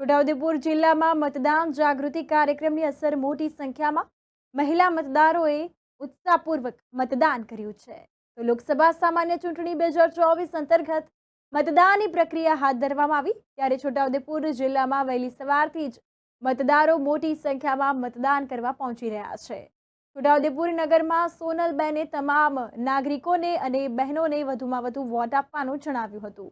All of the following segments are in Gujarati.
છોટાઉદેપુર જિલ્લામાં મતદાન જાગૃતિ કાર્યક્રમની અસર મોટી સંખ્યામાં મહિલા મતદારોએ ઉત્સાહપૂર્વક મતદાન કર્યું છે. તો લોકસભા સામાન્ય ચૂંટણી બે હજાર ચોવીસ અંતર્ગત મતદાનની પ્રક્રિયા હાથ ધરવામાં આવી. ત્યારે છોટાઉદેપુર જિલ્લામાં વહેલી સવારથી જ મતદારો મોટી સંખ્યામાં મતદાન કરવા પહોંચી રહ્યા છે. છોટાઉદેપુર નગરમાં સોનલબેને તમામ નાગરિકોને અને બહેનોને વધુમાં વધુ વોટ આપવાનું જણાવ્યું હતું.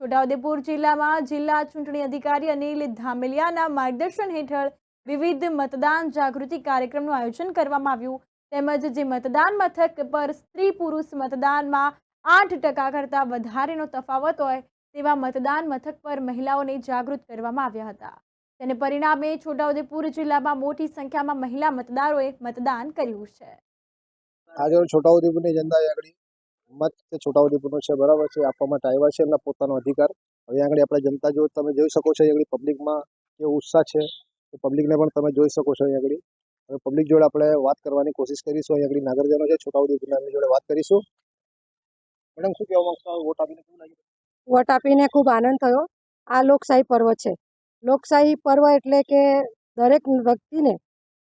છોટાઉદેપુર જિલ્લામાં જિલ્લા ચૂંટણી અધિકારી અનિલ ધામેલિયાના માર્ગદર્શન હેઠળ વિવિધ મતદાન જાગૃતિ કાર્યક્રમનું આયોજન કરવામાં આવ્યું. તેમજ જે મતદાન મથક પર સ્ત્રી પુરુષ મતદાનમાં આઠ ટકા કરતાં વધારેનો તફાવત હોય તેવા મતદાન મથક પર મહિલાઓને જાગૃત કરવામાં આવ્યા હતા. તેને પરિણામે છોટાઉદેપુર જિલ્લામાં મોટી સંખ્યામાં મહિલા મતદારોએ મતદાન કર્યું છે. આજે છોટાઉદેપુરની જનતા આગળ મત કે છોટાઉદેપુરનો છે, બરાબર છે આપવા માટે આવ્યા છે એમના પોતાનો અધિકાર. હવે આગળ આપણે જનતા જો તમે જોઈ શકો છો, આગળ પબ્લિકમાં કેવો ઉત્સાહ છે, એ પબ્લિકને પણ તમે જોઈ શકો છો આગળ. હવે પબ્લિક જોડે આપણે વાત કરવાની કોશિશ કરીશું. અહીં આગળ નાગરજનો છે, છોટાઉદેપુરના એમની જોડે વાત કરીશું. મેડમ, શું કહેવા માંગશો? વોટ આપીને કેવું લાગ્યું? વોટ આપીને ખૂબ આનંદ થયો. આ લોકશાહી પર્વ છે. લોકશાહી પર્વ એટલે કે દરેક વ્યક્તિને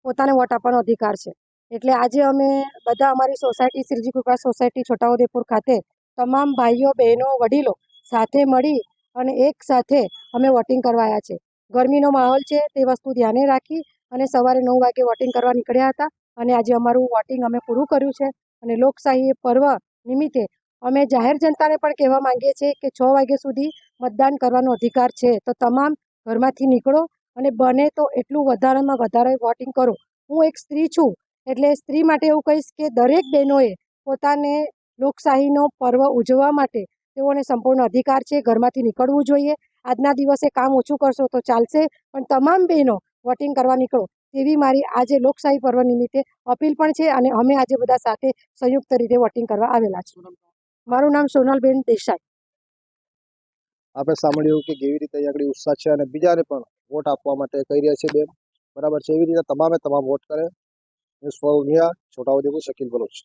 પોતાને વોટ આપવાનો અધિકાર છે. એટલે આજે અમે બધા અમારી સોસાયટી, શ્રીજી કૃપા સોસાયટી, છોટાઉદેપુર ખાતે તમામ ભાઈઓ, બહેનો, વડીલો સાથે મળી અને એક સાથે અમે વોટિંગ કરવાયા છે. ગરમીનો માહોલ છે તે વસ્તુ ધ્યાને રાખી અને સવારે નવ વાગે વોટિંગ કરવા નીકળ્યા હતા અને આજે અમારું વોટિંગ અમે પૂરું કર્યું છે અને લોકશાહી પર્વ નિમિત્તે અમે જાહેર જનતાને પણ કહેવા માંગીએ છીએ કે છ વાગ્યા સુધી મતદાન કરવાનો અધિકાર છે. તો તમામ ઘરમાંથી નીકળો અને બને તો એટલું વધારામાં વધારે વોટિંગ કરો. હું એક સ્ત્રી છું એટલે સ્ત્રી માટે એવું કહીશ કે દરેક બહેનોએ પોતાને લોકશાહીનો પર્વ ઉજવવા માટે તેઓને સંપૂર્ણ અધિકાર છે, ઘરમાંથી નીકળવું જોઈએ. આજના દિવસે કામ ઓછું કરશો તો ચાલશે, પણ તમામ બહેનો વોટિંગ કરવા નીકળો. તેવી મારી આજે લોકશાહી પર્વ નિમિત્તે અપીલ પણ છે અને અમે આજે બધા સાથે સંયુક્ત રીતે વોટિંગ કરવા આવેલા છીએ. મારું નામ સોનલબેન દેસાઈ. આપણે સાંભળ્યું કે કેવી રીતે આગળ ઉત્સાહ છે અને બીજાને પણ વોટ આપવા માટે કહી રહ્યા છે બેન. બરાબર છે, એવી રીતે તમામે તમામ વોટ કરે. ઇન્ડિયા છોટાઉદેપુર શકીલ બલોચ